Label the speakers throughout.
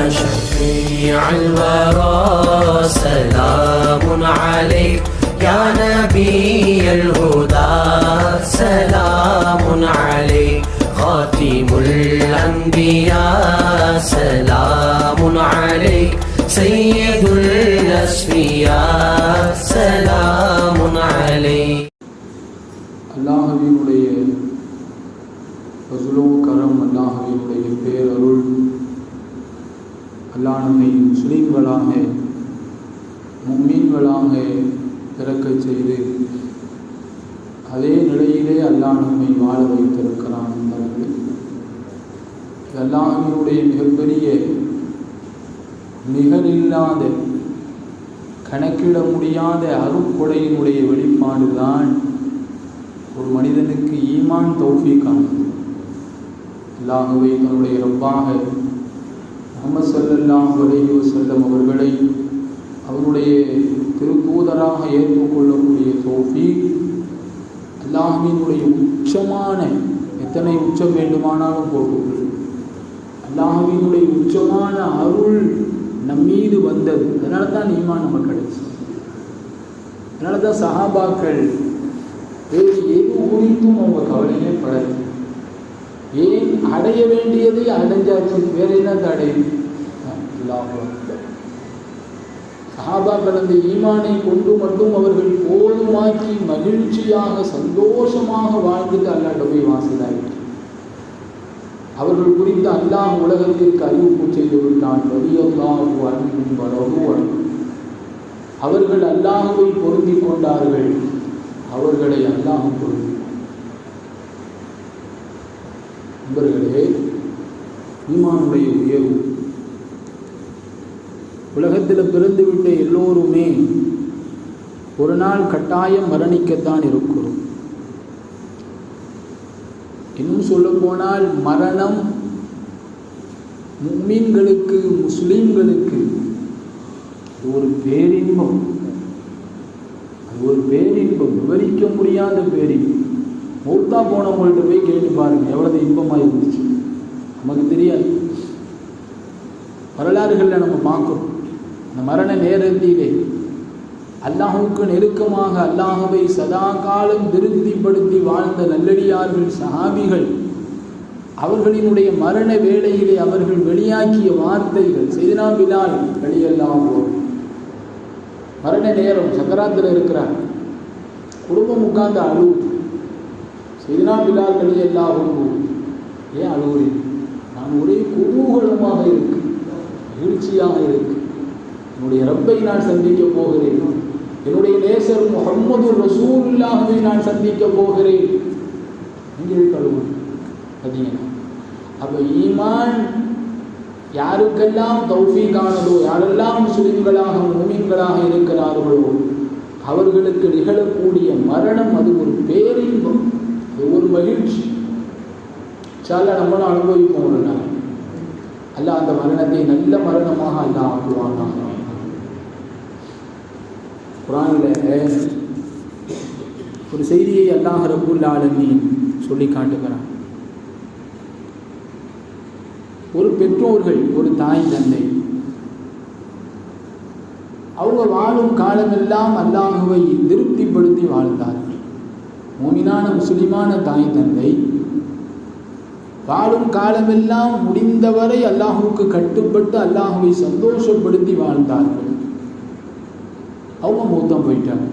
Speaker 1: شفيع الورى سلام عليك يا نبي الهدى سلام عليك خاتم الأنبياء سلام عليك سيد الأسفياء سلام عليك
Speaker 2: அல்லாஹுவினுடைய ஃபஸ்லோ கரம் அல்லாஹுவினுடைய பேரருள் அல்லா நம்மை முஸ்லீம்களாக மும்மீன்களாக பிறக்கச் செய்து அதே நிலையிலே அல்லா நம்மை வாழ வைத்திருக்கிறான் என்பது அல்லாஹினுடைய மிகப்பெரிய நிகரில்லாத கணக்கிட முடியாத அருட்கொடையினுடைய வெளிப்பாடுதான் ஒரு மனிதனுக்கு ஈமான் தௌஃபீக்கானது அல்லாஹுவை தன்னுடைய ரப்பாக முகமது செல்லெல்லாம் அலைஹி செல்லும் அவர்களை அவருடைய திருத்தூதராக ஏற்றுக்கொள்ளக்கூடிய தோஃபி அல்லாஹினுடைய உச்சமான எத்தனை உச்சம் வேண்டுமானாலும் போட்டுக்கொள். அல்லாஹினுடைய உச்சமான அருள் நம்மீது வந்தது. அதனால தான் ஈமான் நம்ம கிடைச்சு அதனால தான் சஹாபாக்கள் வேறு எது குறித்தும் அவங்க கவலையே படல. ஏன் அடைய வேண்டியதை அடைஞ்சாச்சு. வேற என்ன தடை? சஹாபாக்கள் அந்த ஈமானை கொண்டு மட்டும் அவர்கள் போதுமாக்கி மகிழ்ச்சியாக சந்தோஷமாக வாழ்ந்துட்டு அல்லாட்ட போய் வாசலாயிற்று அவர்கள் குறித்து அல்லாஹ் உலகத்திற்கு அறிவிப்பு செய்து விட்டான் வலியல்லாஹு அன்பும் வரவு அவர்கள் அல்லாஹுவை பொருந்திக் கொண்டார்கள். அவர்களை அல்லாஹ் பொருந்தி நண்பர்களே ஈமானுடைய உயர்வு. உலகத்தில் பிறந்துவிட்ட எல்லோருமே ஒரு நாள் கட்டாயம் மரணிக்கத்தான் இருக்கிறோம். இன்னும் சொல்ல போனால் மரணம் மும்மீன்களுக்கு முஸ்லீம்களுக்கு ஒரு பேரின்பம். அது ஒரு பேரின்பம். விவரிக்க முடியாத பேரின்பம். மூத்தா போனவங்கள்ட்ட போய் கேட்டு பாருங்க. எவ்வளவு இன்பமாக இருந்துச்சு. நமக்கு தெரியாது. வரலாறுகளில் நம்ம பார்க்குறோம். இந்த மரண நேரத்திலே அல்லாஹுக்கு நெருக்கமாக அல்லாஹவை சதா காலம் திருப்திப்படுத்தி வாழ்ந்த நல்லடியார்கள் சஹாபிகள் அவர்களினுடைய மரண வேளையிலே அவர்கள் வெளியாக்கிய வார்த்தைகள் செய்தினா பிலால் வெளியெல்லாம் போகும் மரண நேரம் சக்கராத்தில் இருக்கிறார். குடும்பம் உட்கார்ந்து அழுவு எதினா பிலால் வெளியெல்லாம் ஏன் அழுவுறேன் நான் ஒரே குதூகலமாக இருக்கு மகிழ்ச்சியாக இருக்கு. என்னுடைய ரப்பை நான் சந்திக்க போகிறேன். என்னுடைய நேசர் முகம்மது ரசூல்லாகவே நான் சந்திக்க போகிறேன். நீங்கள் கழுவு பார்த்தீங்கன்னா அப்போ ஈமான் யாருக்கெல்லாம் தௌஃபீக்கானதோ யாரெல்லாம் முஸ்லிம்களாக மூமின்களாக இருக்கிறார்களோ அவர்களுக்கு நிகழக்கூடிய மரணம் அது ஒரு பேரின்பம். இது ஒரு மகிழ்ச்சி. சால நம்மளும் அனுபவிப்போம் ஒரு நாள் அல்ல அந்த மரணத்தை நல்ல மரணமாக அல்ல ஆக்குவான் குரானில் ஒரு செய்தியை அல்லாஹ் ரபுல் ஆலமீன் சொல்லி காட்டுகிறான். ஒரு பெற்றோர்கள் ஒரு தாய் தந்தை அவங்க வாழும் காலமெல்லாம் அல்லாஹுவை திருப்திப்படுத்தி வாழ்ந்தார்கள். மூமினான முஸ்லிமான தாய் தந்தை வாழும் காலமெல்லாம் முடிந்தவரை அல்லாஹுவுக்கு கட்டுப்பட்டு அல்லாஹுவை சந்தோஷப்படுத்தி வாழ்ந்தார்கள். அவங்க மூத்தம் போயிட்டாங்க.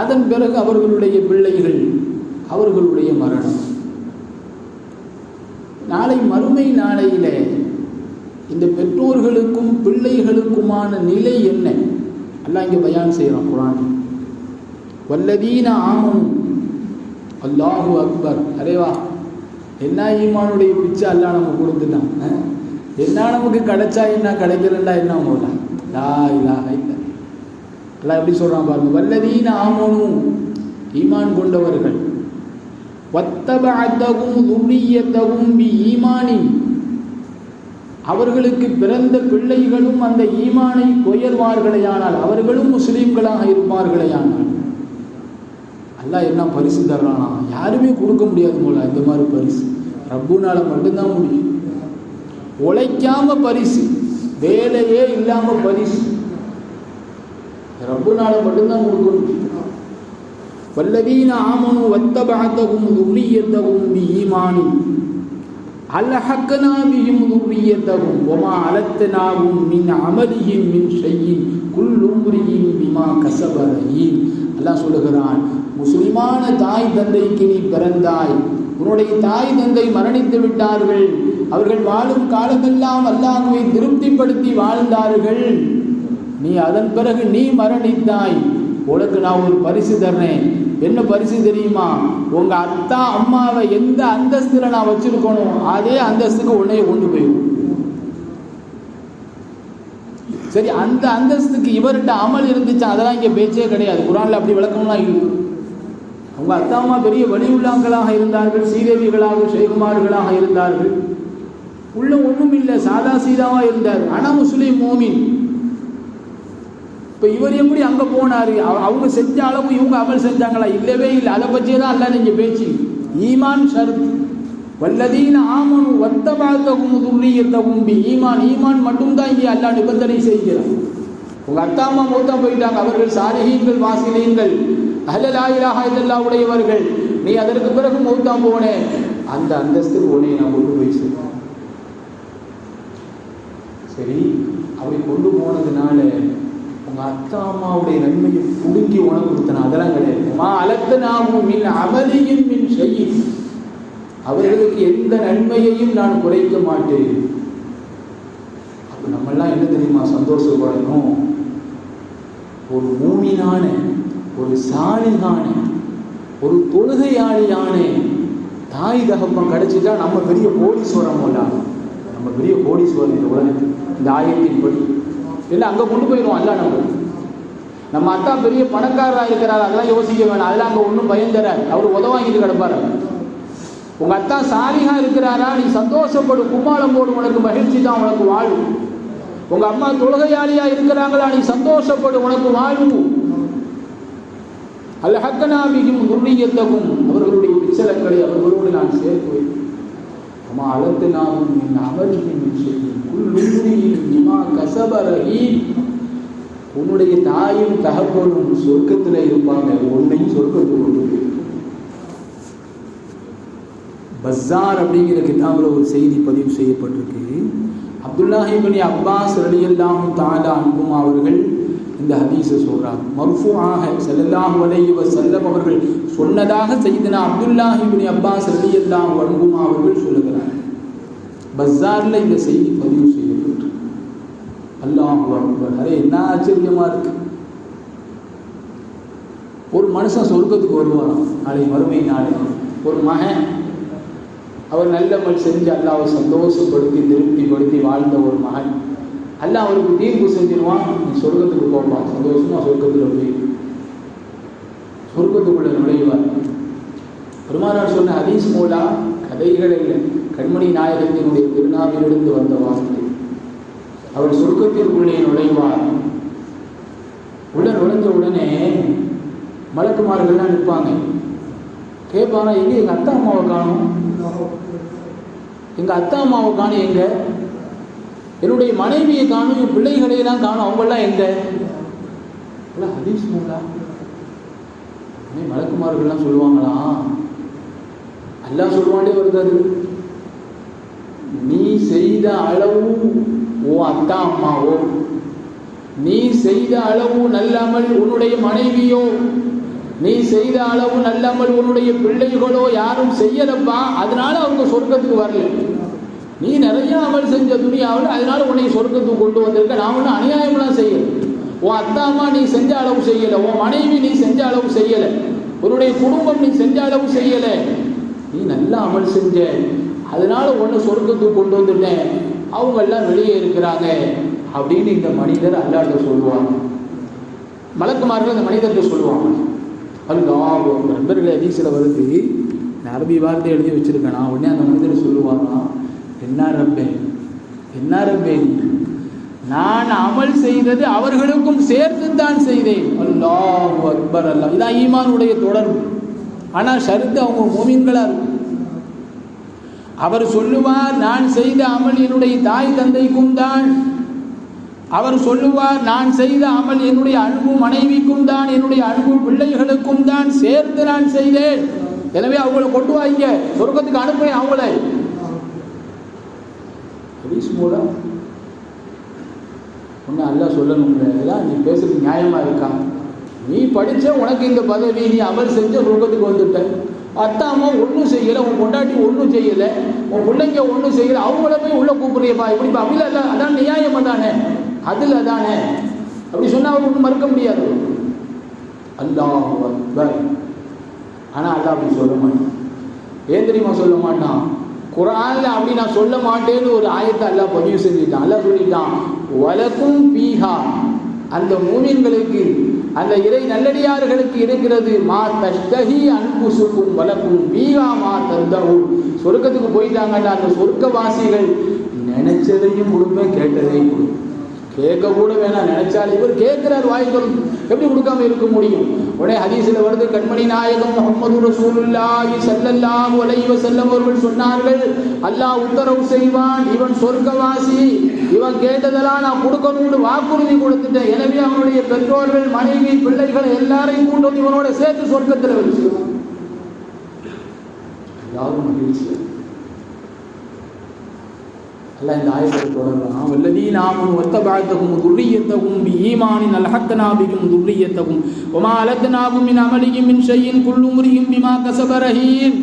Speaker 2: அதன் பிறகு அவர்களுடைய பிள்ளைகள் அவர்களுடைய மரணம். நாளை மறுமை நாளையில இந்த பெற்றோர்களுக்கும் பிள்ளைகளுக்குமான நிலை என்ன? அல்லாஹ் இங்கே பயான் செய்கிறான் குரான் வல்லதீன ஆமனும் அல்லாஹு அக்பர். அரேவா என்ன ஈமானுடைய பிச்சை அல்லா நமக்கு கொடுத்துட்டான் என்ன நமக்கு கிடைச்சா என்ன கிடைக்கிறண்டா என்ன போல லா இல்லா. எல்லாம் எப்படி சொல்கிறான் பாருங்க வல்லதீன ஆமனும் ஈமான் கொண்டவர்கள். வத்தபஅத்தகும் துர்ரியத்தகும் பி ஈமானி அவர்களுக்கு பிறந்த பிள்ளைகளும் அந்த ஈமானை கொயர்வார்களேயானால் அவர்களும் முஸ்லீம்களாக இருப்பார்களேயானால் நல்லா என்ன பரிசு தர்றானா? யாருமே கொடுக்க முடியாது போல இந்த மாதிரி பரிசு. ரப்புனால் மட்டும்தான் முடியும். உழைக்காம பரிசு வேலையே இல்லாமல் பரிசு. ரப்புனால மட்டும்தான் கொடுக்க முடியும் வல்லதீன ஆமனு வத்தபகத்தகும் துல்லியத்தகும் பி ஈமானி அலஹக்கனா பியும் துல்லியத்தகும் ஒமா அலத்தனாகும் மின் அமலியின் மின் செய்யின் குல்லும்புரியின் பிமா கசபரையின் அல்லாஹ் சொல்லுகிறான் முஸ்லிமான தாய் தந்தைக்கு நீ பிறந்தாய். உன்னுடைய தாய் தந்தை மரணித்து விட்டார்கள். அவர்கள் வாழும் காலமெல்லாம் அல்லாஹுவை திருப்திப்படுத்தி வாழ்ந்தார்கள். நீ அதன் பிறகு நீ மரணித்தாய். உனக்கு நான் ஒரு பரிசு தர்றேன். என்ன பரிசு தெரியுமா? உங்கள் அத்தா அம்மாவை எந்த அந்தஸ்தில் நான் வச்சுருக்கணும்? அதே அந்தஸ்துக்கு உன்னைய கொண்டு போயிடும் சரி அந்த அந்தஸ்துக்கு இவர்கிட்ட அமல் இருந்துச்சு அதெல்லாம் இங்கே பேச்சே கிடையாது. குரானில் அப்படி விளக்கம்லாம் இல்லை அவங்க அத்தா அம்மா பெரிய வலியுள்ளாங்களாக இருந்தார்கள் ஸ்ரீதேவிகளாக ஷேகுமார்களாக இருந்தார்கள். உள்ள ஒன்றும் இல்லை சாதா சீதாவாக இருந்தார். ஆனா முஸ்லீம் மோமின். இப்போ இவர் எப்படி அங்கே போனார்? அவங்க செஞ்ச அளவு இவங்க அமல் செஞ்சாங்களா? இல்லவே இல்லை. அதை பற்றியே தான் அல்ல நீங்கள் பேச்சு. ஈமான் ஷர்த். வல்லதீன ஆமனு வத்தபாத்தகும் துல்லியத்தகும் பி ஈமான். ஈமான் மட்டும்தான் இங்கே அல்லா நிபந்தனை செய்கிறார் உங்கள் அத்தா அம்மா மூத்தா போயிட்டாங்க. அவர்கள் சாலிகீன்கள் வாசிலீன்கள் அஹலாயிலாக இதெல்லாம் உடையவர்கள். நீ அதற்கு பிறகு மூத்தா போனே. அந்த அந்தஸ்துக்கு உன்னை நான் கொண்டு போய் சேர்த்தேன் சரி அப்படி கொண்டு போனதுனால உங்கள் அத்தா அம்மாவுடைய நன்மையை புடுங்கி உணவு கொடுத்தன. அதெல்லாம் கிடையாது. மா அலத்தனாவும் மின் அமதியின் மின் செய்யும் அவர்களுக்கு எந்த நன்மையையும் நான் குறைக்க மாட்டேன். அப்போ நம்மெல்லாம் என்ன தெரியுமா சந்தோஷப்படணும்? ஒரு மூமினான ஒரு சாலிகான ஒரு தொழுகையாளியான தாய் தகப்பம் கிடைச்சிட்டா நம்ம பெரிய கோடீஸ்வரம் போலாம் நம்ம பெரிய கோடீஸ்வரம் இந்த உலகத்துக்கு. இந்த ஆயத்தின் படி. இல்லை அங்கே கொண்டு போயிடுவோம் அல்ல நம்ம. நம்ம அத்தா பெரிய பணக்காரராக இருக்கிறார் அதெல்லாம் யோசிக்க வேணாம். அதெல்லாம் அங்கே ஒன்றும் பயம் அவர் உதவாங்கிட்டு கிடப்பாரு. உங்க அத்தா சாலிகா இருக்கிறாரா? நீ சந்தோஷப்படு கும்மாளம் போடு உனக்கு மகிழ்ச்சி தான் உனக்கு வாழ்வு. உங்க அம்மா தொழுகையாளியா இருக்கிறாங்களா? நீ சந்தோஷப்படு உனக்கு வாழ்வு. அல்லஹக்கனாபிகும் துர்ணியத்தகும் அவர்களுடைய பிச்சலங்களை அவர்களோடு நான் சேர்க்குவேன் அம்மா அழத்து நாமும் என் அமர்வின் செய்யும் குல்லுரியின் நிமா உன்னுடைய தாயும் தகப்பனும் சொர்க்கத்தில் இருப்பாங்க. உன்னையும் சொர்க்கத்தில் கொண்டு போய் பஸார் அப்படிங்கிற கிதாபில் ஒரு செய்தி பதிவு செய்யப்பட்டிருக்கு. அப்துல்லாஹிபனி அப்பாஸ் ரலியல்லாஹும் தாலா அன்பும் அவர்கள் இந்த ஹதீஸை சொல்கிறார் மர்ஃபூஆக செல்லல்லாஹு அலைஹி செல்லம் அவர்கள் சொன்னதாக செய்தனா அப்துல்லாஹிபனி அப்பாஸ் ரலியல்லாஹு அன்பும் அவர்கள் சொல்லுகிறார். பஸாரில் இந்த செய்தி பதிவு செய்யப்பட்டிருக்கு. அல்லாஹ் அக்பர். அரே என்ன ஆச்சரியமாக இருக்கு. ஒரு மனுஷன் சொர்க்கத்துக்கு வருவாராம். நாளை மறுமை நாளை ஒரு மகன் அவர் நல்லமல் செஞ்சு அல்லாவை சந்தோஷப்படுத்தி திருப்திப்படுத்தி வாழ்ந்த ஒரு மகன். அல்ல அவருக்கு தீர்ப்பு செஞ்சிருவான். நீ சொர்க்கத்துக்கு போவான் சந்தோஷமா சொர்க்கத்தில் போய் சொர்க்கத்துக்குள்ள நுழைவார். பெருமானார் சொன்ன ஹதீஸ் மூலா கதைகள் இல்லை. கண்மணி நாயகத்தினுடைய திருநாவிலிருந்து வந்த வார்த்தை. அவர் சொர்க்கத்திற்குள்ளே நுழைவார். உள்ள நுழைஞ்ச உடனே மலக்குமார்கள்லாம் நிற்பாங்க. கேட்பாரா எங்கே எங்கள் அத்தா அம்மாவை காணும்? எங்கள் அத்தா அம்மாவை காணும் எங்க? என்னுடைய மனைவியை காணும் என் பிள்ளைகளை தான் காணும் அவங்கெல்லாம் எங்க? எல்லாம் ஹதீஸ் மூலா? மலக்குமார்கள்லாம் சொல்லுவாங்களாம் எல்லாம் சொல்லுவாண்டே வருது அது நீ செய்த அளவு ஓ அத்தா அம்மாவோ? நீ செய்த அளவு நல்லமல் உன்னுடைய மனைவியோ? நீ செய்த அளவு நல்லமல் உன்னுடைய பிள்ளைகளோ யாரும் செய்யலப்பா. அதனால அவங்க சொர்க்கத்துக்கு வரல. நீ நிறைய அமல் செஞ்ச துணியாவில் அதனால உன்னை சொர்க்கத்துக்கு கொண்டு வந்திருக்க. நான் ஒன்றும் அநியாயம்லாம் செய்யல. உன் அத்தா அம்மா நீ செஞ்ச அளவு செய்யல. உன் மனைவி நீ செஞ்ச அளவு செய்யல. உன்னுடைய குடும்பம் நீ செஞ்ச அளவு செய்யல. நீ நல்லா அமல் செஞ்ச. அதனால ஒன்று சொர்க்கத்துக்கு கொண்டு வந்துட்டேன் அவங்க எல்லாம் வெளியே இருக்கிறாங்க அப்படின்னு இந்த மனிதர் அல்லாட்ட சொல்லுவாங்க. மலக்குமார்கள் அந்த மனிதர்கிட்ட சொல்லுவாங்க. அல்லாஹ் நண்பர்களே ஹதீஸில் வருது. நான் அரபி வார்த்தை எழுதி வச்சுருக்கேனா? நான் உடனே அந்த மனிதர் சொல்லுவாங்க என்ன ரப்பே? என்ன ரப்பே நான் அமல் செய்தது அவர்களுக்கும் சேர்த்து தான் செய்தேன். அல்லாஹ் அக்பர் அல்லா இதான் ஈமானுடைய தொடர்பு. ஆனால் ஷருத்து அவங்க மோமின்களாக இருக்கும். அவர் சொல்லுவார் நான் செய்த அமல் என்னுடைய தாய் தந்தைக்கும் தான் அவர் சொல்லுவார் நான் செய்த அமல் என்னுடைய அன்பு மனைவிக்கும் தான் என்னுடைய அன்பு பிள்ளைகளுக்கும் தான் சேர்த்து நான் செய்தேன். எனவே அவங்களை கொண்டு வாங்க. சொர்க்கத்துக்கு அனுப்புறேன் அவங்களை. மூலம் ஒன்று அல்லா சொல்லணும்ல இதெல்லாம் நீ பேசுறது நியாயமா இருக்கா? நீ படிச்ச உனக்கு இந்த பதவி நீ அமல் செஞ்ச சொர்க்கத்துக்கு வந்துட்ட. அத்தா அம்மா ஒன்றும் செய்யலை உன் பொண்டாட்டி ஒன்றும் செய்யலை உன் பிள்ளைங்க ஒன்றும் செய்யலை அவங்கள போய் உள்ளே கூப்பிடுறியப்பா இப்படி அப்படில இல்லை அதான் நியாயமா தானே? அதில் தானே அப்படி சொன்னால் அவர் ஒன்றும் மறுக்க முடியாது. அல்லாஹ் அக்பர். ஆனால் அல்லாஹ் அப்படி சொல்ல மாட்டான். ஏன் தெரியுமா சொல்ல மாட்டான் குரானில் அப்படி நான் சொல்ல மாட்டேன்னு ஒரு ஆயத்தை அல்லாஹ் பதிவு செஞ்சுட்டான். அல்லாஹ் சொல்லிட்டான் வலக்கும் பீஹா. அந்த மூமின்களுக்கு அந்த இறை நல்லடியார்களுக்கு இருக்கிறது மா தஷ்டஹி அன்புசுக்கும் வளக்கும் பீகா மா தந்தவும் சொர்க்கத்துக்கு போயிட்டாங்கன்னா அந்த சொர்க்கவாசிகள் நினைச்சதையும் கொடுப்பேன் கேட்டதையும் கொடுப்பேன். கேட்க கூட வேணாம். நினைச்சாலே இவர் கேட்கிறார் வாய் திறந்து எப்படி கொடுக்காம இருக்க முடியும்? உடனே ஹதீஸில் வருது கண்மணி நாயகம் முகமது ரசூலுல்லாஹி ஸல்லல்லாஹு அலைஹி வஸல்லம் அவர்கள் சொன்னார்கள் அல்லாஹ் உத்தரவு செய்வான் இவன் சொர்க்கவாசி. இவன் கேட்டதெல்லாம் நான் கொடுக்கணும்னு வாக்குறுதி கொடுத்துட்டேன். எனவே அவனுடைய பெற்றோர்கள் மனைவி பிள்ளைகள் எல்லாரையும் கூட்டு வந்து இவனோட சேர்த்து சொர்க்கத்தில் வச்சு யாரும் மகிழ்ச்சி அல்லாஹ் இந்த ஆயத்தை தொடர்றான் வல்லதீன் ஆமனு வத்தபஅத்தஹும் துர்ரியத்தஹும் பீமானின் அல்ஹக்னா பிஹிம் துர்ரியத்தஹும் வமா அலத்னாஹும் மின் அமலியும் மின் செய்யின் குள்ளுமுறியும் பிமா கசபரஹீன்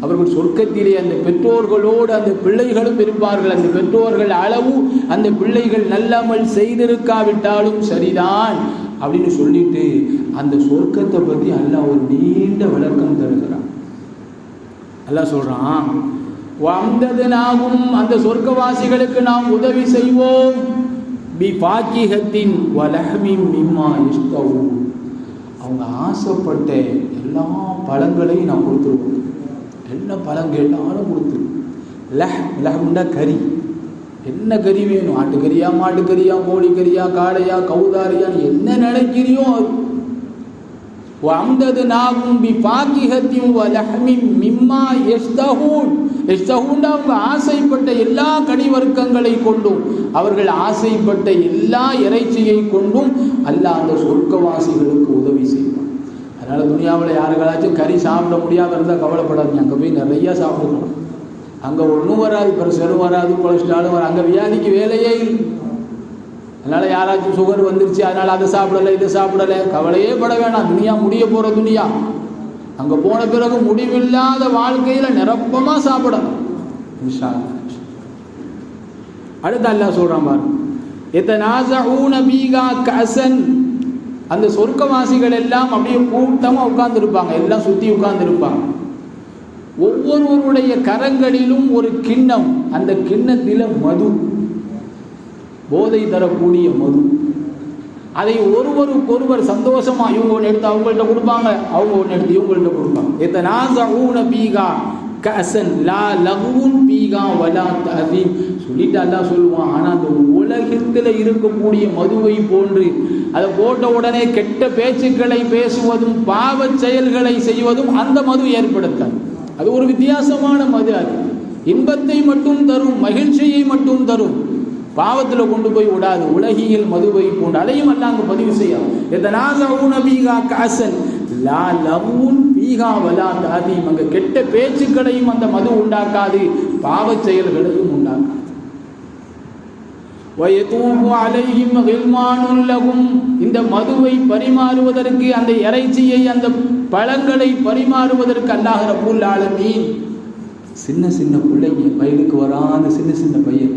Speaker 2: அவர்கள் சொர்க்கத்திலே அந்த பெற்றோர்களோடு அந்த பிள்ளைகளும் இருப்பார்கள் அந்த பெற்றோர்கள் அளவு அந்த பிள்ளைகள் நல்லமல் செய்திருக்காவிட்டாலும் சரிதான் அப்படின்னு சொல்லிட்டு அந்த சொர்க்கத்தை பற்றி அல்லாஹ் ஒரு நீண்ட விளக்கம் தருகிறான். அல்லாஹ் வந்தது நாகும் அந்த சொர்க்கவாசிகளுக்கு நாம் உதவி செய்வோம். பி பாக்கிகத்தின் வலஹமிம் மிம்மா இஷ்டவும் அவங்க ஆசைப்பட்ட எல்லா பழங்களையும் நான் கொடுத்துருவோம். எல்லா பழங்கள் கேட்டாலும் கொடுத்துருவோம் லஹ் லஹம்னா கறி. என்ன கறி வேணும்? ஆட்டுக்கறியா மாட்டுக்கறியா கோழிக்கறியா காடையா கவுதாரியா என்ன நினைக்கிறியோ அது. வந்தது நாகும் பி பாக்கிகத்தின் வலஹமிம் மிம்மா எஸ்தஹூன் எஸ்தகுண்டா அவங்க ஆசைப்பட்ட எல்லா கனிவர்க்கங்களை கொண்டும் அவர்கள் ஆசைப்பட்ட எல்லா இறைச்சியை கொண்டும் அல்ல அந்த சொர்க்கவாசிகளுக்கு உதவி செய்வான். அதனால் துணியாவில் யாருக்காச்சும் கறி சாப்பிட முடியாத இருந்தால் கவலைப்படாதீங்க. அங்கே போய் நிறையா சாப்பிடணும். அங்கே ஒன்றும் வராது பிரஷரும் வராது கொலஸ்ட்ராலும் வராது. அங்கே வியாதிக்கு வேலையே இல்லை. அதனால் யாராச்சும் சுகர் வந்துருச்சு அதனால் அதை சாப்பிடலை இதை சாப்பிடலை. கவலையே பட வேணாம். துணியா முடிய போகிற துணியா அங்கே போன பிறகு முடிவில்லாத வாழ்க்கையில் நிரப்பமாக சாப்பிடணும். அடுத்த அல்லாஹ். அடுத்து அல்லாஹ் சொல்றான் பாரு. எத்தனாசூன பீகா கசன் அந்த சொர்க்கவாசிகள் எல்லாம் அப்படியே கூட்டமாக உட்கார்ந்துருப்பாங்க. எல்லாம் சுற்றி உட்கார்ந்துருப்பாங்க. ஒவ்வொருவருடைய கரங்களிலும் ஒரு கிண்ணம். அந்த கிண்ணத்தில் மது. போதை தரக்கூடிய மது. அதை ஒருவருக்கொருவர் சந்தோஷமா இவங்க ஒன்று எடுத்து அவங்கள்ட்ட கொடுப்பாங்க அவங்க ஒன்று எடுத்து இவங்கள்ட்ட கொடுப்பாங்க. எத்தனாசூன பீகா? கசன் லா லகுன் பீகா வலா ததீம் சொல்லிட்டு அல்லாஹ் சொல்லுவான் ஆனால் அந்த உலகத்தில் இருக்கக்கூடிய மதுவை போன்று அதை போட்ட உடனே கெட்ட பேச்சுக்களை பேசுவதும் பாவ செயல்களை செய்வதும் அந்த மது ஏற்படுத்தாது. அது ஒரு வித்தியாசமான மது அது. இன்பத்தை மட்டும் தரும் மகிழ்ச்சியை மட்டும் தரும். பாவத்தில் கொண்டு போய் விடாது. உலகியல் மதுவை போன்று அதையும் அல்ல அங்கு பதிவு செய்யும் எதனாக பீகா காசன் லா லவூன் பீகா வலா தாதீம் அங்க கெட்ட பேச்சுக்களையும் அந்த மது உண்டாக்காது. பாவச் செயல்களையும் உண்டாக்காது. இந்த மதுவை பரிமாறுவதற்கு அந்த இறைச்சியை அந்த பழங்களை பரிமாறுவதற்கு அல்லாகிற புல் ஆலமீன். சின்ன சின்ன பிள்ளைங்க வயலுக்கு வராத சின்ன சின்ன பையன்.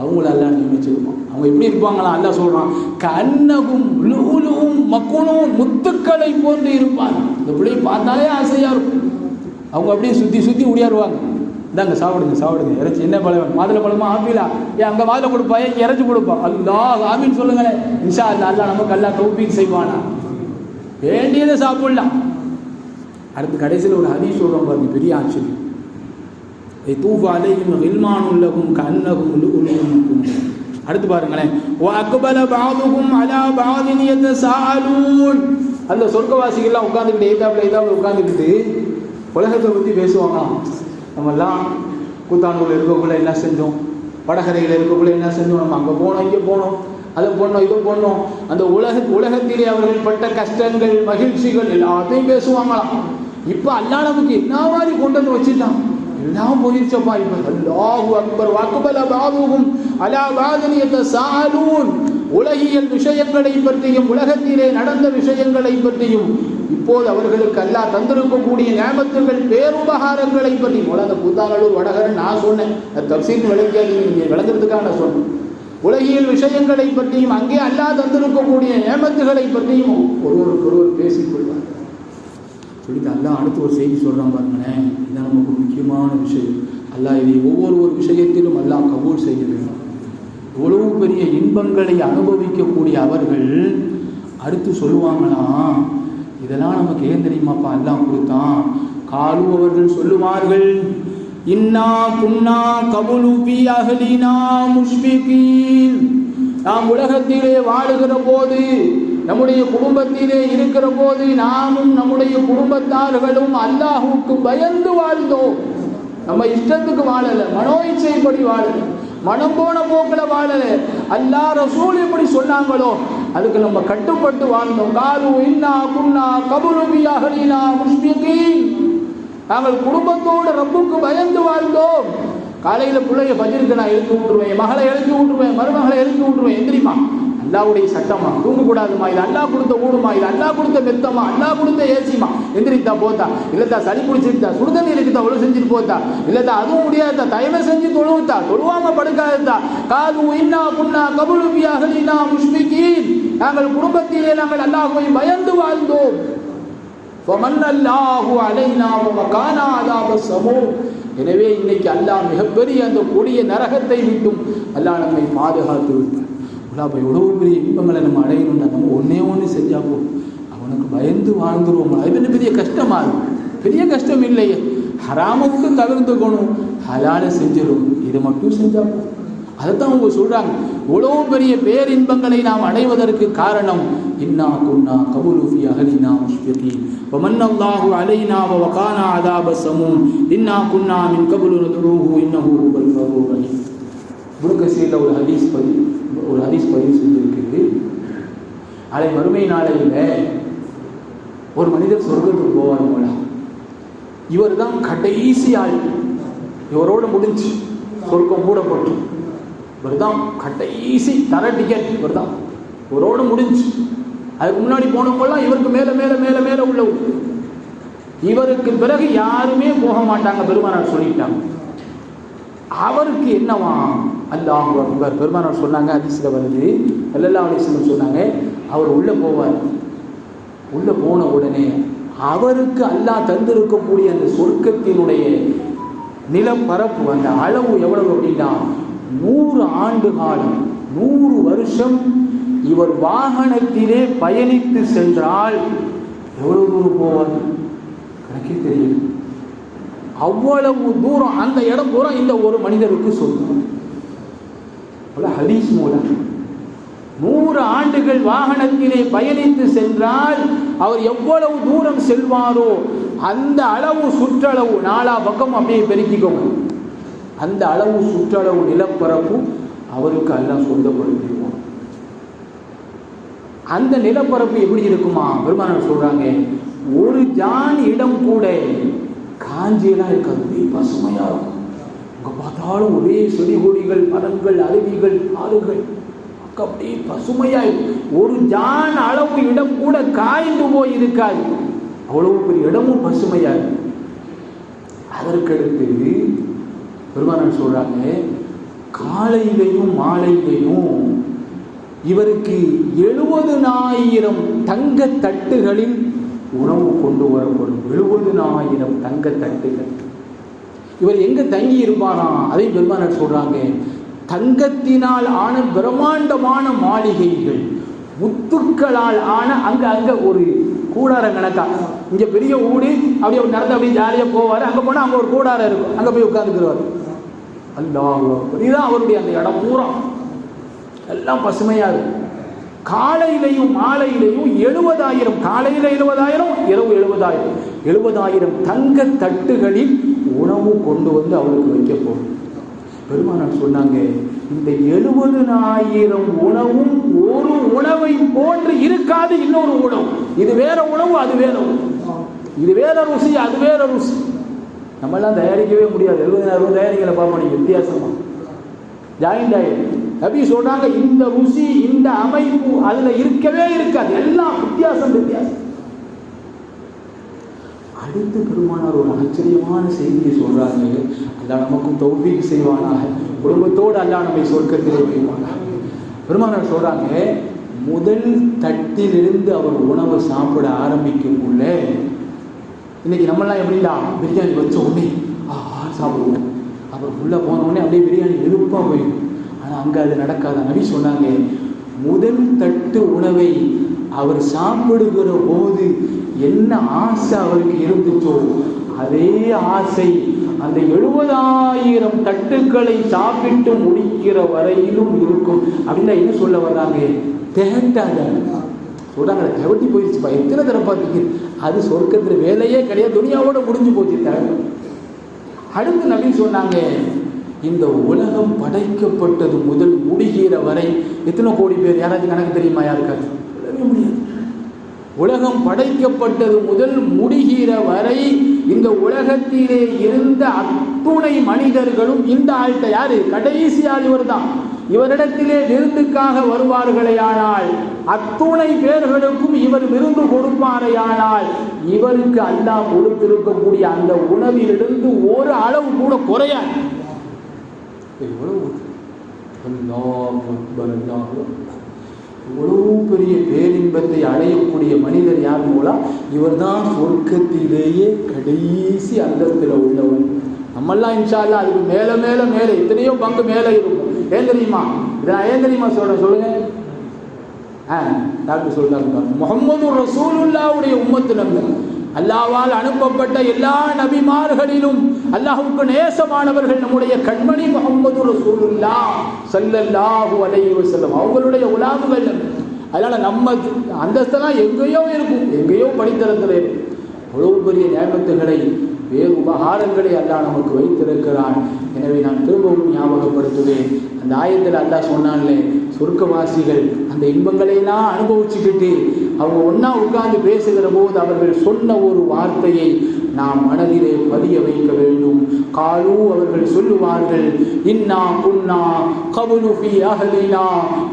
Speaker 2: அவங்கள அல்லாஹ் நியமிச்சிருக்கோம் அவங்க எப்படி இருப்பாங்களா? அல்லாஹ் சொல்கிறான் கண்ணகும் லுகுலும் மக்குனும் முத்துக்களை போன்று இருப்பார். இந்த பிள்ளையை பார்த்தாலே ஆசையாக இருக்கும். அவங்க அப்படியே சுற்றி சுற்றி ஓடியாருவாங்க. இந்தாங்க சாப்பிடுங்க சாப்பிடுங்க. இறைச்சி என்ன பழம் மாதுளை பழமா? ஆப்பிளா? ஏன் அங்கே மாதுளை கொடுப்பா ஏன் இறைச்சி கொடுப்பா. அல்லா ஆமின்னு சொல்லுங்களேன். இன்ஷா அல்லா அல்லா நமக்கு அல்லா தௌபீக் செய்வானா? வேண்டியதை சாப்பிடலாம். அடுத்து கடைசியில் ஒரு ஹதீஸ் சொல்கிறோம் பாருங்க பெரிய ஆச்சரியம். தூஃபு அலையும் ஹில்மான் உள்ளகும் கண்ணகும் உள்ளும் அடுத்து பாருங்களேன். அக்பல பாதுகும் அலா பாதின் எந்த சாலூன் அந்த சொர்க்கவாசிகள்லாம் உட்காந்துக்கிட்டு ஏதாப்புல ஏதாப்புல உட்காந்துக்கிட்டு உலகத்தை பற்றி பேசுவாங்களாம். நம்மெல்லாம் கூத்தான்குள்ள இருக்கக்குள்ளே என்ன செஞ்சோம்? வடகரையில் இருக்கக்குள்ளே என்ன செஞ்சோம்? நம்ம அங்கே போனோம் இங்கே போனோம் அதை போடணும் இதை போடணும் அந்த உலக உலகத்திலே அவர்கள் பட்ட கஷ்டங்கள் மகிழ்ச்சிகள் எல்லாத்தையும் பேசுவாங்களாம். இப்போ அல்லா நமக்கு என்ன மாதிரி கொண்டு வந்து வச்சிடலாம் எல்லாம் போயிருச்சப்பா இப்போ அல்லாஹு அக்பர் வாக்குபல பாபுவும் அலா பாதனியத்த சாலூன் உலகியல் விஷயங்களை பற்றியும் உலகத்திலே நடந்த விஷயங்களை பற்றியும் இப்போது அவர்களுக்கு அல்லா தந்திருக்கக்கூடிய ஞாபகங்கள் பேருபகாரங்களை பற்றி உலக புத்தாளர் வடகரன் நான் சொன்னேன் அது தப்சீர் விளங்க நீங்கள் விளங்குறதுக்காக நான் சொன்னேன் உலகியல் விஷயங்களை பற்றியும் அங்கே அல்லா தந்திருக்கக்கூடிய நியமத்துகளை பற்றியும் ஒருவருக்கு ஒருவர் பேசிக் கொள்வார் சொல்லிட்டு அல்லா அடுத்து ஒரு செய்தி சொல்கிறான் பாருங்களேன். இதுதான் நமக்கு முக்கியமான விஷயம். அல்லாஹ் இதை ஒவ்வொரு ஒரு விஷயத்திலும் அல்லா கபூல் செய்ய வேண்டும் இவ்வளவு பெரிய இன்பங்களை அனுபவிக்கக்கூடிய அவர்கள் அடுத்து சொல்லுவாங்களாம் இதெல்லாம் நமக்கு ஏன் தெரியுமாப்பா? எல்லாம் கொடுத்தான். காலு அவர்கள் சொல்லுவார்கள் இன்னா குன்னா கபுலு பி அகலினா முஷ்பிகீன். நாம் உலகத்திலே வாழுகிற போது நம்முடைய குடும்பத்திலே இருக்கிற போது நாமும் நம்முடைய குடும்பத்தார்களும் அல்லாஹுக்கு பயந்து வாழ்ந்தோம். நம்ம இஷ்டத்துக்கு வாழல மனோ இச்சைப்படி வாழல மனம் போன போக்கில் வாழல. அல்லா ரசூல் எப்படி சொன்னாங்களோ அதுக்கு நம்ம கட்டுப்பட்டு வாழ்ந்தோம். காலு இன்னா குன்னா கபுலு பி அகலினா நாங்கள் குடும்பத்தோடு ரப்புக்கு பயந்து வாழ்ந்தோம். காலையில் பிள்ளைய பஜிருக்கு நான் எழுப்பி விட்டுருவேன் மகளை எழுப்பி விட்டுருவேன் மருமகளை எழுப்பி விட்டுருவேன். எந்திரிமா அல்லாவுடைய சட்டமா தூங்கக்கூடாதுமா இது அல்லா கொடுத்த ஊடுமா இது அல்லா கொடுத்த மெத்தமா அல்லா கொடுத்த ஏசிமா எந்திரித்தா போத்தா இல்லத்தா சளி பிடிச்சிருத்தா சுடுதண்ணி இருக்குதா ஒழு செஞ்சுட்டு போத்தா இல்லத்தா அதுவும் முடியாதா தயமை செஞ்சு தொழுவுத்தா தொழுவாம படுக்காததா காது இன்னா புண்ணா கபுலு பியாகலினா முஷ்பிகீன் நாங்கள் குடும்பத்திலே நாங்கள் அல்லாஹ்வை பயந்து வாழ்ந்தோம் ومن الله علينا ومكانا عذاب السموم எனவே இன்னைக்கு அல்லாஹ் மிகப்பெரிய அந்த கொடிய நரகத்தை விட்டும் அல்லாஹ் நம்மை பாதுகாத்து விட்டார் அல்லாஹ் எவ்வளவு பெரிய இன்பங்களை நம்ம அடையணும்னா நம்ம ஒன்னே ஒன்று செஞ்சா போதும் அவனுக்கு பயந்து வாழ்ந்துருவோம் அது என்ன பெரிய கஷ்டமா இருக்கு பெரிய கஷ்டம் இல்லையே ஹராமுக்கு தவிர்த்துக்கணும் ஹலால செஞ்சிடும் இதை மட்டும் செஞ்சா போதும் அதைத்தான் அவங்க சொல்றாங்க இவ்வளோ பெரிய பேரின்பங்களை நாம் அடைவதற்கு காரணம் இன்னா குன்னா கபுலு ஃபி அஹலினா முஷ்பிகீன் ومن الله علينا ووقانا عذاب السموم إنا كنا من قبل ندعوه إنه هو الغفور الرحيم இப்னு கசீரில் ஒரு ஹதீஸ் பதி ஒரு ஹதீஸ் பதிவு செஞ்சிருக்குது அதை மறுமை நாளையில் ஒரு மனிதர் சொர்க்கத்துக்கு போவார் போல. இவர் தான் கடைசி ஆள். இவரோட முடிஞ்சு சொர்க்கம் மூடப்பட்டு. இவர் தான் கடைசி தர டிக்கெட் இவர் தான் இவரோடு முடிஞ்சு. அதுக்கு முன்னாடி போனவங்கலாம் இவருக்கு மேலே மேலே மேலே மேலே உள்ளவர் இவருக்கு பிறகு யாருமே போக மாட்டாங்க பெருமானார் சொல்லிட்டாங்க. அவருக்கு என்னவா? அல்லாஹ் அக்பர் பெருமானார் சொன்னாங்க அதிசயில் வருது. அல்லல்லா அலிஸ்லம் சொன்னாங்க அவர் உள்ளே போவார். உள்ளே போன உடனே அவருக்கு அல்லாஹ் தந்திருக்கக்கூடிய அந்த சொர்க்கத்தினுடைய நிலப்பரப்பு அந்த அளவு எவ்வளவு அப்படின்னா நூறு ஆண்டு காலம் நூறு வருஷம் இவர் வாகனத்திலே பயணித்து சென்றால் எவ்வளவு தூரம் போவார்? கணக்கே தெரியும் அவ்வளவு தூரம் அந்த இடம் பூரா இந்த ஒரு மனிதருக்கு சொல்லுவார் ஹதீஸ் மூலம். நூறு ஆண்டுகள் வாகனத்திலே பயணித்து சென்றால் அவர் எவ்வளவு தூரம் செல்வாரோ அந்த அளவு சுற்றளவு நாலா பக்கம் அப்படியே பெருக்கிக்கோங்க. அந்த அளவு சுற்றளவு நிலப்பரப்பு அவருக்கு எல்லாம் சொந்தப்படுத்திடுவோம் அந்த நிலப்பரப்பு எப்படி இருக்குமா? பெருமானார் சொல்றாங்க ஒரு ஜான் இடம் கூட காஞ்சியெல்லாம் இருக்காது பசுமையா இருக்கும். அங்க பார்த்தாலும் ஒரே செடி கொடிகள் மரங்கள் அருவிகள் ஆறுகள். அப்படியே பசுமையா இருக்கும். ஒரு ஜான் அளவு இடம் கூட காய்ந்து போய் இருக்காது அவ்வளவு பெரிய இடமும் பசுமையாய் இருக்கும் அதற்கடுத்து பெருமானன் சொல்றாங்க காலையிலையும் மாலையிலையும் இவருக்கு எழுபதுனாயிரம் தங்க தட்டுகளில் உணவு கொண்டு வரப்படும். எழுபதுனாயிரம் தங்க தட்டுகள் இவர் எங்கே தங்கி இருப்பாராம் அதையும் பெருமானார் சொல்கிறாங்க தங்கத்தினால் ஆன பிரம்மாண்டமான மாளிகைகள் முத்துக்களால் ஆன அங்க அங்க ஒரு கூடாரம் கணக்கா. இங்க பெரிய ஊடு அப்படியே நடந்து அப்படியே ஜாலியா போவார். அங்க போனா அங்க ஒரு கூடாரம் இருக்கும். அங்க போய் உட்கார்ந்துக்கிறவர் அல்லா இதுதான் அவருடைய அந்த இடம் பூரா. எல்லாம் பசுமையா இருக்கும். காலையிலையும் மாலையிலையும் எழுபதாயிரம் காலையில எழுபதாயிரம் இரவு எழுபதாயிரம். எழுபதாயிரம் தங்க தட்டுகளில் உணவு கொண்டு வந்து அவருக்கு வைக்க போகும் பெருமானார் சொன்னாங்க இந்த எழுபதுனாயிரம் உணவும் ஒரு உணவை போன்று இருக்காது இன்னொரு உணவு. இது வேற உணவு அது வேற உணவு. இது வேற ருசி அது வேற ருசி. நம்மெல்லாம் தயாரிக்கவே முடியாது. எழுபதாயிரம் தயாரிக்கல பார்ப்போம் நீங்க வித்தியாசமா. ஜாயிண்ட் ஆயிடும் நபி சொல்றாங்க இந்த ருசி இந்த அமைப்பு அதுல இருக்கவே இருக்காது. எல்லாம் வித்தியாசம் வித்தியாசம். அடுத்து பெருமானார் ஒரு ஆச்சரியமான செய்தியை சொல்றாங்க. அல்லா நமக்கும் தௌபீக் செய்வானாக. குடும்பத்தோடு அல்லா நம்மை சொர்க்கத்திலே வைப்பானாக. பெருமானார் சொல்றாங்க முதல் தட்டிலிருந்து அவர் உணவை சாப்பிட ஆரம்பிக்கக்குள்ள இன்னைக்கு நம்மளாம் எப்படிலாம் பிரியாணி வச்ச உடனே ஆஹா சாப்பிடுவோம். அப்புறம் உள்ளே போன உடனே அப்படியே பிரியாணி வெறுப்பாக போயிடும். ஆனால் அங்கே அது நடக்காத. நபி சொன்னாங்க முதல் தட்டு உணவை அவர் சாப்பிடுகிற போது என்ன ஆசை அவருக்கு இருந்துச்சோ அதே ஆசை அந்த எழுபதாயிரம் தட்டுக்களை சாப்பிட்டு முடிக்கிற வரையிலும் இருக்கும். அப்படின்னா என்ன சொல்ல வர்றாங்க? தேட்டாத சொல்றாங்க தவட்டி போயிடுச்சுப்பா எத்தனை தடவை பார்த்தீங்க? அது சொர்க்கத்தில் வேலையே கிடையாது. துணியாவோட முடிஞ்சு போச்சு. தேவை அடுத்து நபி சொன்னாங்க இந்த உலகம் படைக்கப்பட்டது முதல் முடிகிற வரை எத்தனை கோடி பேர்? யாராச்சும் கணக்கு தெரியுமா யாருக்காது சொல்லவே முடியாது. உலகம் படைக்கப்பட்டது முதல் முடிகிற வரை இந்த உலகத்திலே இருந்த அத்துணை மனிதர்களும் இந்த ஆள்கிட்ட யாரு? கடைசி ஆள் இவர் தான் இவரிடத்திலே விருந்துக்காக வருவார்களேயானால் அத்துணை பேர்களுக்கும் இவர் விருந்து கொடுப்பாரையானால் இவருக்கு அல்லாஹ் கொடுத்திருக்கக்கூடிய அந்த உணவிலிருந்து ஒரு அளவு கூட குறையாது. எவ்வளோ அல்லாஹ் பெரிய பேரின்பத்தை அடையக்கூடிய மனிதர் யார் மூலம் இவர்தான் சொர்க்கத்திலேயே கடைசி அந்தத்தில் உள்ளவன் நம்மெல்லாம் இன்ஷா அதுக்கு மேலே மேலே மேலே எத்தனையோ பங்கு மேலே இருக்கும். ஏன் தெரியுமா? இதை ஏன் தெரியுமா சொல்றேன் சொல்லுங்க. ஆ டாக்டர் சொல்றாங்க முகமது ரசூலுல்லாவுடைய உம்மத்து நம்பி அல்லாவால் அனுப்பப்பட்ட எல்லா நபிமார்களிலும் அல்லாஹுக்கு நேசமானவர்கள் நம்முடைய கண்மணி முகமது ரசூலுல்லா சல்லல்லாஹு அலைஹி வஸல்லம். அவங்களுடைய உலாவுகள் அதனால நம்ம அந்தஸ்தெல்லாம் எங்கேயோ இருக்கும். எங்கேயோ படித்தரத்தில் இருக்கும் அவ்வளவு பெரிய நியமத்துகளை வேறு உபகாரங்களை அல்லாஹ் நமக்கு வைத்திருக்கிறான். எனவே நான் திரும்பவும் ஞாபகப்படுத்துவேன். அந்த ஆயத்தில் அல்லாஹ் சொன்னான்லே சொர்க்கவாசிகள் அந்த இன்பங்களையெல்லாம் அனுபவிச்சுக்கிட்டு அவங்க ஒன்றா உட்கார்ந்து பேசுகிற போது அவர்கள் சொன்ன ஒரு வார்த்தையை நாம் மனதிலே பதிய வைக்க வேண்டும். காலு அவர்கள் சொல்லுவார்கள் இன்னா குன்னா கபுலு ஃபி அஹ்லினா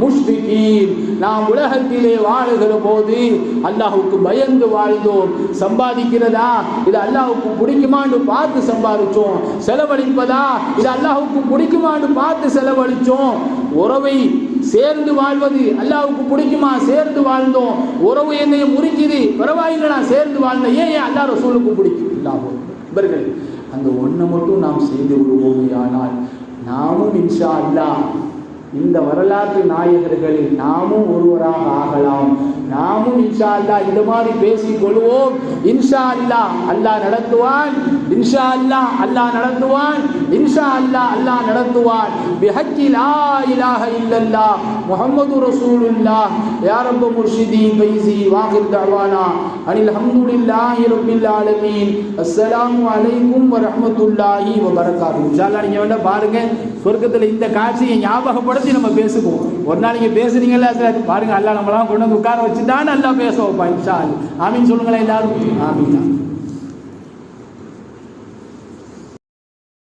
Speaker 2: முஷ்பிகீன் நாம் உலகத்திலே வாழுகிற போது அல்லாஹுக்கு பயந்து வாழ்ந்தோம். சம்பாதிக்கிறதா? இது அல்லாஹுக்கு பிடிக்குமான்னு பார்த்து சம்பாதிச்சோம். செலவழிப்பதா? இது அல்லாஹுக்கு பிடிக்குமான்னு பார்த்து செலவழிச்சோம். உறவை சேர்ந்து வாழ்வது அல்லாவுக்கு பிடிக்குமா? சேர்ந்து வாழ்ந்தோம். உறவு என்னையும் முறிக்குது. பரவாயில்லை நான் சேர்ந்து வாழ்ந்தேன் ஏன் ஏன்? அல்லாஹ் ரசூலுக்கு பிடிக்கும் இல்லாமல் இவர்கள் அந்த ஒன்றை மட்டும் நாம் செய்து விடுவோமே ஆனால் நாமும் இன்ஷா அல்லாஹ் இந்த வரலாற்று நாயகர்களில் நாமும் ஒருவராக ஆகலாம். நாமும் இன்ஷா அல்லாஹ் இந்த மாதிரி பேசிக் கொள்வோம். இன்ஷா அல்லாஹ் அல்லாஹ் நடத்துவான். இன்ஷா அல்லாஹ் அல்லாஹ் நடத்துவான். இன்ஷா அல்லாஹ் அல்லாஹ் நடத்துவான். பிஹக்கி லா இலாஹ இல்லல்லா முஹம்மது ரசூலுல்லாஹ். யா ரப்ப முர்ஷிதி பைசி வாகிர் தவானா அனில் ஹம்துலில்லாஹி ரப்பில் ஆலமீன். அஸ்ஸலாமு அலைக்கும் வ ரஹ்மத்துல்லாஹி இன்ஷா அல்லாஹ் நீங்க வேணா பாருங்க சொர்க்கத்தில் இந்த காட்சியை ஞாபகப்படுத்தி நம்ம பேசுவோம். ஒரு நாளைக்கு நீங்க பேசுறீங்கல்ல சார் பாருங்க அல்லா நம்மளாம் கொண்டு வந்து உட்கார வச்சுட்டான்னு நல்லா பேச வைப்பா இன்ஷா சொல்லுங்களேன் எல்லாரும். ஆமீன்.